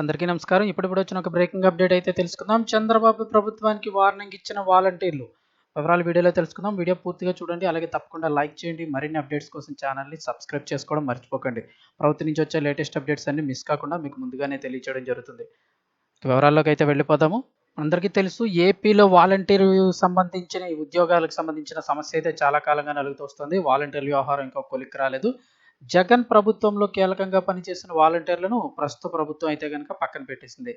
అందరికీ నమస్కారం. ఇప్పుడు వచ్చిన ఒక బ్రేకింగ్ అప్డేట్ అయితే తెలుసుకుందాం. చంద్రబాబు ప్రభుత్వానికి వార్నింగ్ ఇచ్చిన వాలంటీర్లు. వివరాలు వీడియోలో తెలుసుకుందాం. వీడియో పూర్తిగా చూడండి. అలాగే తప్పకుండా లైక్ చేయండి. మరిన్ని అప్డేట్స్ కోసం ఛానల్ని సబ్స్క్రైబ్ చేసుకోవడం మర్చిపోకండి. ప్రభుత్వం నుంచి వచ్చే లేటెస్ట్ అప్డేట్స్ అన్ని మిస్ కాకుండా మీకు ముందుగానే తెలియచేయడం జరుగుతుంది. వివరాల్లోకి అయితే వెళ్ళిపోదాము. అందరికీ తెలుసు ఏపీలో వాలంటీర్ సంబంధించిన ఉద్యోగాలకు సంబంధించిన సమస్య అయితే చాలా కాలంగా నలుగుతూ వస్తుంది. వాలంటీర్ వ్యవహారం ఇంకా కొలిక్కి రాలేదు. జగన్ ప్రభుత్వంలో కీలకంగా పనిచేసిన వాలంటీర్లను ప్రస్తుత ప్రభుత్వం అయితే కనుక పక్కన పెట్టేసింది.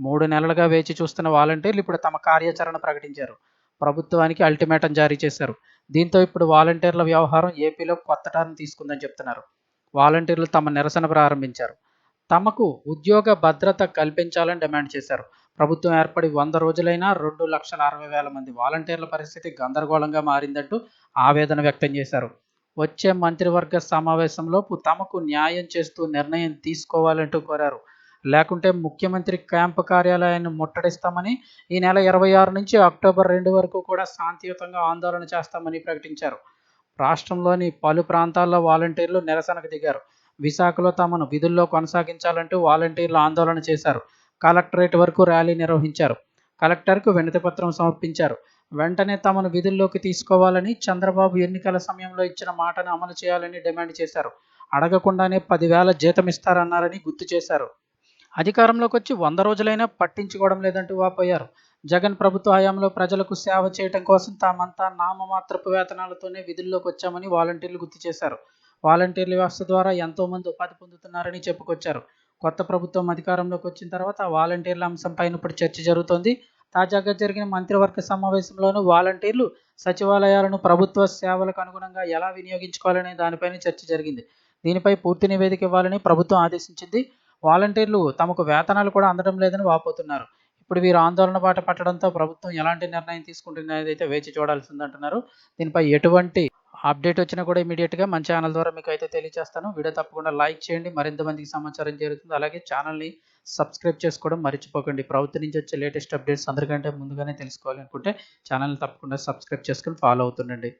మూడు నెలలుగా వేచి చూస్తున్న వాలంటీర్లు ఇప్పుడు తమ కార్యాచరణ ప్రకటించారు. ప్రభుత్వానికి అల్టిమేటం జారీ చేశారు. దీంతో ఇప్పుడు వాలంటీర్ల వ్యవహారం ఏపీలో కొత్త టర్న్ తీసుకుందని చెప్తున్నారు. వాలంటీర్లు తమ నిరసన ప్రారంభించారు. తమకు ఉద్యోగ భద్రత కల్పించాలని డిమాండ్ చేశారు. ప్రభుత్వం ఏర్పడి వంద రోజులైనా రెండు లక్షల అరవై వేల మంది వాలంటీర్ల పరిస్థితి గందరగోళంగా మారిందంటూ ఆవేదన వ్యక్తం చేశారు. వచ్చే మంత్రివర్గ సమావేశంలోపు తమకు న్యాయం చేస్తూ నిర్ణయం తీసుకోవాలంటూ కోరారు. లేకుంటే ముఖ్యమంత్రి క్యాంపు కార్యాలయాన్ని ముట్టడిస్తామని ఈ నెల ఇరవై ఆరు నుంచి అక్టోబర్ రెండు వరకు కూడా శాంతియుతంగా ఆందోళన చేస్తామని ప్రకటించారు. రాష్ట్రంలోని పలు ప్రాంతాల్లో వాలంటీర్లు నిరసనకు దిగారు. విశాఖలో తమను విధుల్లో కొనసాగించాలంటూ వాలంటీర్లు ఆందోళన చేశారు. కలెక్టరేట్ వరకు ర్యాలీ నిర్వహించారు. కలెక్టర్కు వినతిపత్రం సమర్పించారు. వెంటనే తమను విధుల్లోకి తీసుకోవాలని చంద్రబాబు ఎన్నికల సమయంలో ఇచ్చిన మాటను అమలు చేయాలని డిమాండ్ చేశారు. అడగకుండానే పదివేల జీతం ఇస్తారన్నారని గుర్తు చేశారు. అధికారంలోకి వచ్చి వంద రోజులైనా పట్టించుకోవడం లేదంటూ వాపోయారు. జగన్ ప్రభుత్వ హయాంలో ప్రజలకు సేవ చేయడం కోసం తామంతా నామమాత్రపు వేతనాలతోనే విధుల్లోకి వచ్చామని వాలంటీర్లు గుర్తు చేశారు. వాలంటీర్ల వ్యవస్థ ద్వారా ఎంతోమంది ఉపాధి పొందుతున్నారని చెప్పుకొచ్చారు. కొత్త ప్రభుత్వం అధికారంలోకి వచ్చిన తర్వాత వాలంటీర్ల అంశంపైన ఇప్పుడు చర్చ జరుగుతోంది. తాజాగా జరిగిన మంత్రివర్గ సమావేశంలోనూ వాలంటీర్లు సచివాలయాలను ప్రభుత్వ సేవలకు అనుగుణంగా ఎలా వినియోగించుకోవాలనే దానిపైన చర్చ జరిగింది. దీనిపై పూర్తి నివేదిక ఇవ్వాలని ప్రభుత్వం ఆదేశించింది. వాలంటీర్లు తమకు వేతనాలు కూడా అందడం లేదని వాపోతున్నారు. ఇప్పుడు వీరు ఆందోళన బాట పట్టడంతో ప్రభుత్వం ఎలాంటి నిర్ణయం తీసుకుంటున్నది అయితే వేచి చూడాల్సిందంటున్నారు. దీనిపై ఎటువంటి అప్డేట్ వచ్చినా కూడా ఇమీడియట్గా మన ఛానల్ ద్వారా మీకు అయితే తెలియజేస్తాను వీడియో తప్పకుండా లైక్ చేయండి. మరింత మందికి సమాచారం చేరుతుంది. అలాగే ఛానల్ని సబ్స్క్రైబ్ చేసుకోవడం మర్చిపోకండి. ప్రభుత్వం నుంచి వచ్చే లేటెస్ట్ అప్డేట్స్ అందరికంటే ముందుగానే తెలుసుకోవాలనుకుంటే ఛానల్ని తప్పకుండా సబ్స్క్రైబ్ చేసుకుని ఫాలో అవుతుండండి.